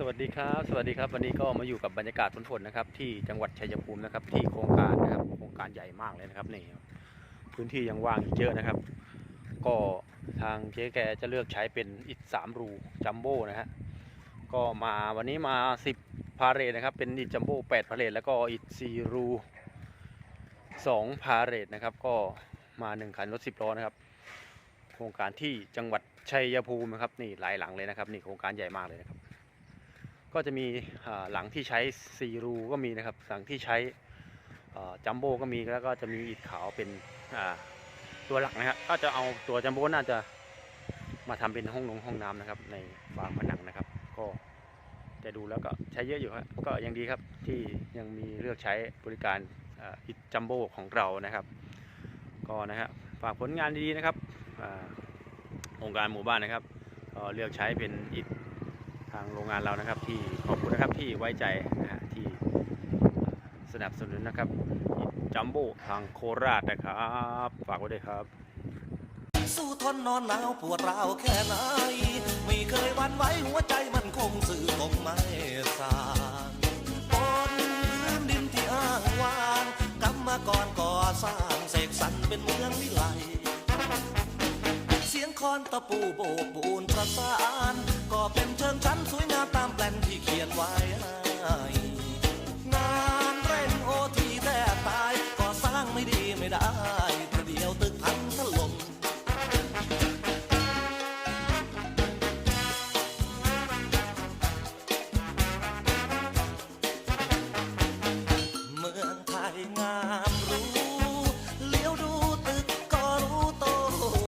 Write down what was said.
สวัสดีครับ สวัสดีครับ วันนี้ก็มาอยู่กับบรรยากาศฝนๆนะครับ ที่จังหวัดชัยภูมินะครับ ที่โครงการนะครับโครงการใหญ่มากเลยนะครับนี่พื้นที่ยังว่างอีกเยอะนะครับ ก็ทางเจ๊แกจะเลือกใช้เป็นอิฐสามรูจัมโบ้นะฮะก็มาวันนี้มา10พาเรทนะครับ เป็นอิฐจัมโบ้8พาเรทแล้วก็อิฐสี่รู2พาเรทนะครับ ก็มา1คันรถ10ล้อนะครับ โครงการที่จังหวัดชัยภูมินะครับนี่หลายหลังเลยนะครับ นี่โครงการใหญ่มากเลยนะครับ ก็จะมีหลังที่ใช้4รูก็มีนะครับ หลังที่ใช้จัมโบ้ก็มีแล้วก็จะมีอิฐขาวเป็นตัวหลักนะครับก็จะเอาตัวจัมโบ้น่าจะมาทำเป็นห้องนงห้องน้ำนะครับ ในฝาผนังนะครับ ก็จะดูแล้วก็ใช้เยอะอยู่ครับก็ยังดีครับที่ยังมีเลือกใช้บริการอิฐจัมโบ้ของเรานะครับ ก็นะฮะฝากผลงานดีๆนะครับองค์การหมู่บ้านนะครับก็เลือกใช้เป็นอิฐางโรงงานเรานะครับ ที่ขอบคุณนะครับที่ไว้ใจนะฮะที่สนับสนุนนะครับจัมโบ้ทางโคราชนะครับ ฝากไว้ด้วยครับ สู้ทนนอนหนาวปวดร้าวแค่ไหน ไม่เคยหวันไหวหัวใจมันคงสื่อคงไม่สานบนพื้นดินที่อ้างวางกรรมกรก่อสร้างเสกสรรเป็นเมืองวิไล คอนตะปูโบกปูนประสานก็เป็นเชิงชั้นสวยงามตามแปลนที่เขียนไว้งานเร่งโอทีแต่ตาย ก็สร้างไม่ดีไม่ได้